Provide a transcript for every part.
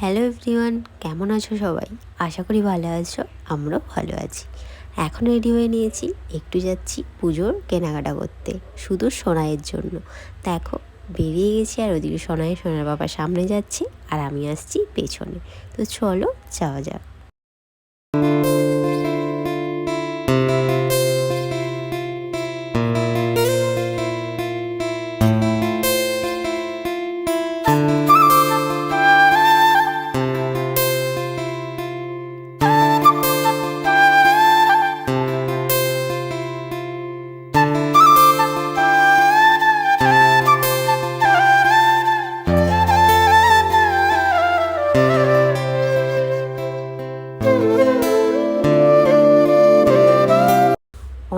Hello everyone, কেমন আছো সবাই? আশা করি ভালো আছো, আমরাও ভালো আছি। এখন রেডি হয়ে নিয়েছি, একটু যাচ্ছি পুজোর কেনাকাটা করতে, শুধু সোনাইয়ের জন্য। দেখো, বেরিয়ে গেছি আর ওদিকে সোনাই সোনার বাবা সামনে যাচ্ছে আর আমি আসছি পেছনে। তো চলো, যাওয়া যাক।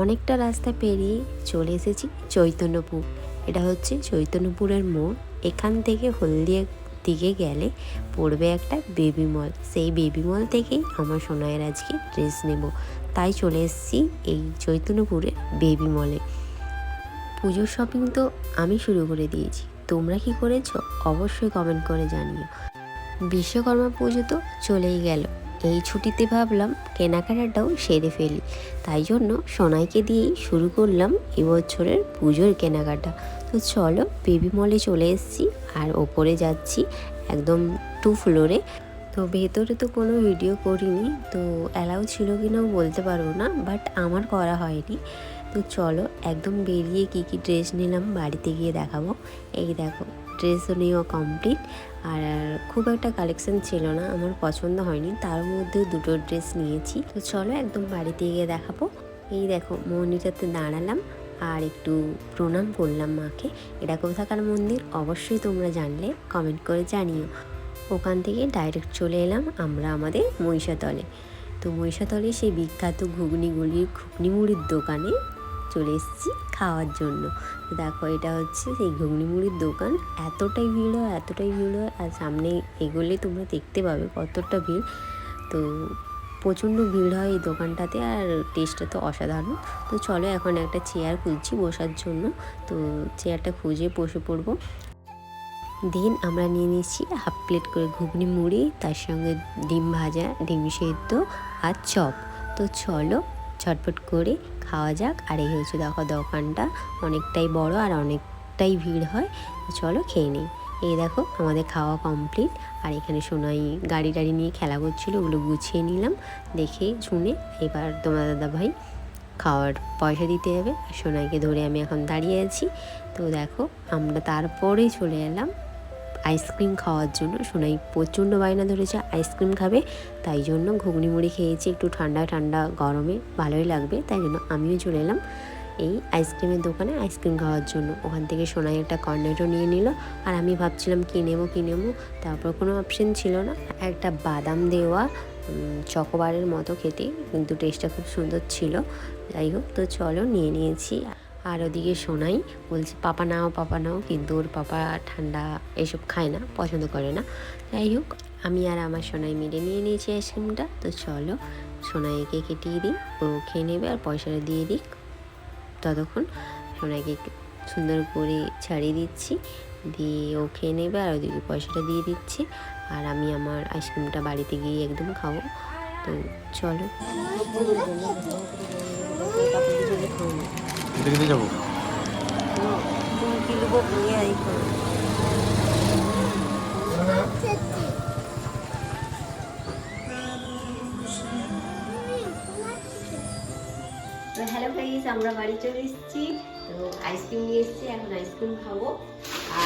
অনেকটা রাস্তা পেরিয়ে চলে এসেছি চৈতন্যপুর। এটা হচ্ছে চৈতন্যপুরের মোড়। এখান থেকে হলদিয়া দিকে গেলে পড়বে একটা বেবি মল সেই বেবি মল থেকেই আমার সোনায়ের আজকে ড্রেস নেব। তাই চলে এসেছি এই চৈতন্যপুরের বেবি মলে পুজোর শপিং তো আমি শুরু করে দিয়েছি। তোমরা কি করেছ? অবশ্যই কমেন্ট করে জানিও। বিশ্বকর্মা পুজো তো চলেই গেল। এই ছুটিতে ভাবলাম কেনাকাটাটাও সেরে ফেলি। তাই জন্য সোনাইকে দিয়েই শুরু করলাম এবছরের পুজোর কেনাকাটা। তো চলো বেবি মলে চলে এসেছি আর ওপরে যাচ্ছি একদম টু ফ্লোরে। তো ভেতরে তো কোনো ভিডিও করিনি, তো অ্যালাউ ছিল কিনাও বলতে পারব না, বাট আমার করা হয়নি। তো চলো একদম বেরিয়ে কী কী ড্রেস নিলাম, বাড়িতে গিয়ে দেখাবো। এই দেখো ড্রেসও নেওয়া কমপ্লিট আর খুব একটা কালেকশন ছিল না, আমার পছন্দ হয়নি, তার মধ্যে দুটো ড্রেস নিয়েছি। তো চলো একদম বাড়িতে গিয়ে দেখাবো। এই দেখো, মন্দিরটাতে দাঁড়ালাম, আর একটু প্রণাম করলাম মাকে। এটা কোথাকার মন্দির? অবশ্যই তোমরা জানলে কমেন্ট করে জানিও। ওখান থেকে ডাইরেক্ট চলে এলাম আমরা আমাদের মহিষাতলে। তো মহিষাতলে সেই বিখ্যাত ঘুগনিগুলির ঘুগনি মুড়ির দোকানে চলে এসেছি খাওয়ার জন্য। দেখো, এটা হচ্ছে সেই ঘুগনি মুড়ির দোকান। এতটাই ভিড় হয়, এতটাই ভিড় হয়, আর সামনে এগোলে তোমরা দেখতে পাবে কতটা ভিড়। তো প্রচণ্ড ভিড় হয় এই দোকানটাতে, আর টেস্টটা তো অসাধারণ। তো চলো, এখন একটা চেয়ার খুঁজছি বসার জন্য। তো চেয়ারটা খুঁজে বসে পড়ব। দেন আমরা নিয়ে নিচ্ছি হাফ প্লেট করে ঘুগনি মুড়ি, তার সঙ্গে ডিম ভাজা, ডিম সেদ্ধ আর চপ। তো চলো, ঝটপট করে খাওয়া যাক। আর এই হচ্ছে দেখো দোকানটা। অনেকটাই বড় আর অনেকটাই ভিড় হয়। চলো খেয়ে নিই। এই দেখো আমাদের খাওয়া কমপ্লিট। আর এখানে সোনাই গাড়ি টাড়ি নিয়ে খেলা করছিল, ওগুলো গুছিয়ে নিলাম। দেখে শুনে এবার তোমার দাদা ভাই খাওয়ার পয়সা দিতে যাবে। আর সোনাইকে ধরে আমি এখন দাঁড়িয়ে আছি। তো দেখো আমরা তারপরে চলে এলাম। আইসক্রিম খাওয়ার জন্য। সোনাই প্রচণ্ড বায়না ধরেছে, আইসক্রিম খাবে, তাই জন্য ঘুগনি মুড়ি খেয়েছি, একটু ঠান্ডা ঠান্ডা গরমে। ভালোই লাগবে, তাই জন্য আমিও চলে এলাম এই আইসক্রিমের দোকানে আইসক্রিম খাওয়ার জন্য। ওখান থেকে সোনাই একটা কর্নেটও নিয়ে নিল, আর আমি ভাবছিলাম কী নেব কী নেব। তারপর কোনো অপশন ছিল না, একটা বাদাম দেওয়া চকোবারের মতো খেতে, কিন্তু টেস্টটা খুব সুন্দর ছিল। যাই হোক, তো চলো নিয়ে নিয়েছি। আর ওদিকে শোনাই বলছে, পাপা নাও পাপা নাও। কিন্তু ওর পাপা ঠান্ডা এসব খায় না, পছন্দ করে না। যাই হোক, আমি আর আমার সোনাই মিলে নিয়ে নিয়েছি আইসক্রিমটা। তো চলো, সোনাইকে কেটিয়ে দিই, ও খেয়ে নেবে আর পয়সাটা দিয়ে দিক। ততক্ষণ সোনাইকে সুন্দর করে ছাড়িয়ে দিচ্ছি, দিয়ে ও খেয়ে নেবে আর ওদিকে পয়সাটা দিয়ে দিচ্ছি। আর আমি আমার আইসক্রিমটা বাড়িতে গিয়ে একদম খাব। তো চলো। দেখতে যাব। তো হ্যালো গাইস আমরা বাড়ি চলে এসেছি। তো আইসক্রিম নিয়ে এসেছি, এখন আইসক্রিম খাব।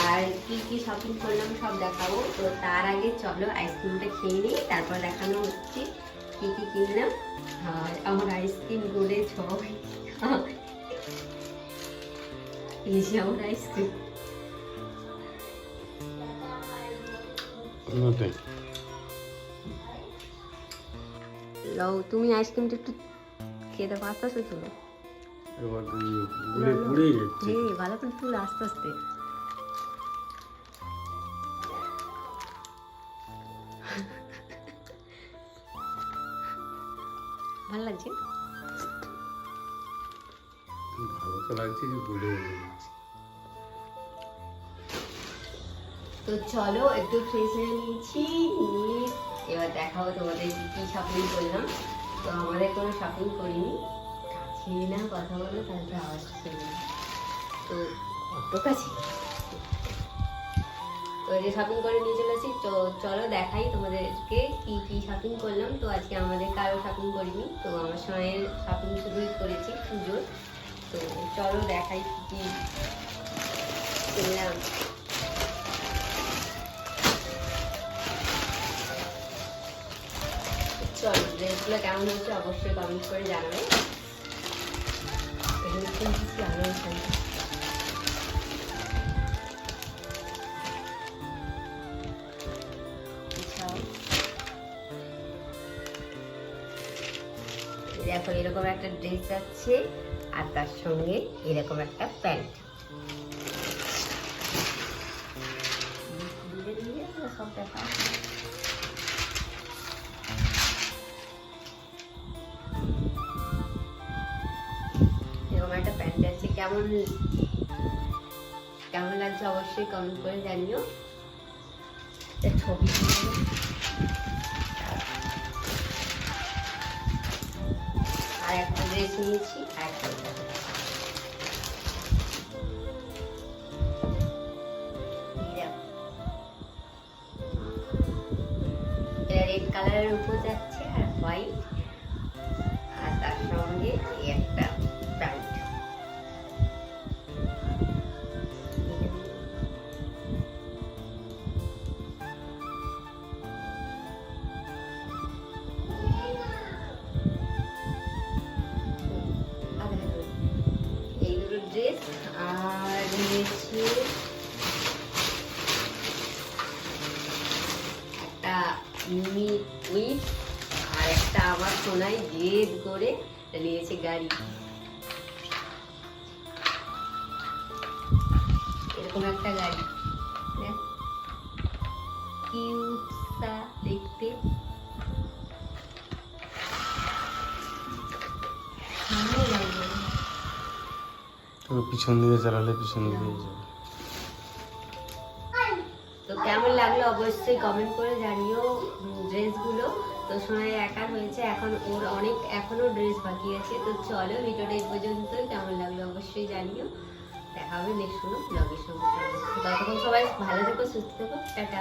আর কি কি শপিং করলাম সব দেখাবো। তো তার আগে চলো আইসক্রিমটা খেয়ে নিই, তারপর দেখানো হচ্ছে কি কি কিনলাম। আর আমার আইসক্রিম গোলে ছয় এই যে আমার আইসক্রিম লও তুমি আইসক্রিমটা একটু ঘুরে যাচ্ছে হে ভালো করে তুলো আস্তে আস্তে ভালো লাগছে ভালো তো লাগছে যে ঘুরে তো চলো একটু ফ্রেশ হয়ে নিয়েছি, নিয়ে দেখাবো তোমাদের কি শপিং করলাম। তো আমাদের কোনো শপিং করিনি। কাছে না কথা বলো তাহলে আওয়াজ তো কত কাছে? তো যে শপিং করে নিয়ে চলেছি তো চলো দেখাই তোমাদেরকে কি কি শপিং করলাম। তো আজকে আমাদের কারও শপিং করিনি। তো আমার সময়ের শপিং শুধুই করেছি পুজোর। তো চলো দেখাই কি কিনলাম চলো ড্রেসগুলো কেমন হচ্ছে অবশ্যই কমেন্ট করে জানাবে এখানে। দেখো, এরকম একটা ড্রেস যাচ্ছে আর তার সঙ্গে এরকম একটা প্যান্ট। সব দেখা এরকম একটা প্যান্ট আছে। কেমন কেমন লাগছে অবশ্যই কমেন্ট করে জানিও। ছবি। আর একটা ড্রেস নিয়েছি আর রেড কালারের উপর উইপ আর একটা আমার সোনায় জেদ করে নিয়েছে গাড়ি। এরকম একটা গাড়ি। কিউটসা দেখতে। পিছন দিকে চালালে পিছন দিকে যাবে। তো কেমন লাগল অবশ্যই কমেন্ট করে জানিও। ড্রেসগুলো তো সময় একা হয়েছে, এখন ওর অনেক, এখনও ড্রেস বাকি আছে। তো চলো ভিডিওটা এই পর্যন্তই, কেমন লাগল অবশ্যই জানিও। দেখা হবে নেক্সট কোনো ব্লগের সঙ্গে। ততক্ষণ সবাই ভালো থেকো, সুস্থ থেকো, টাটা।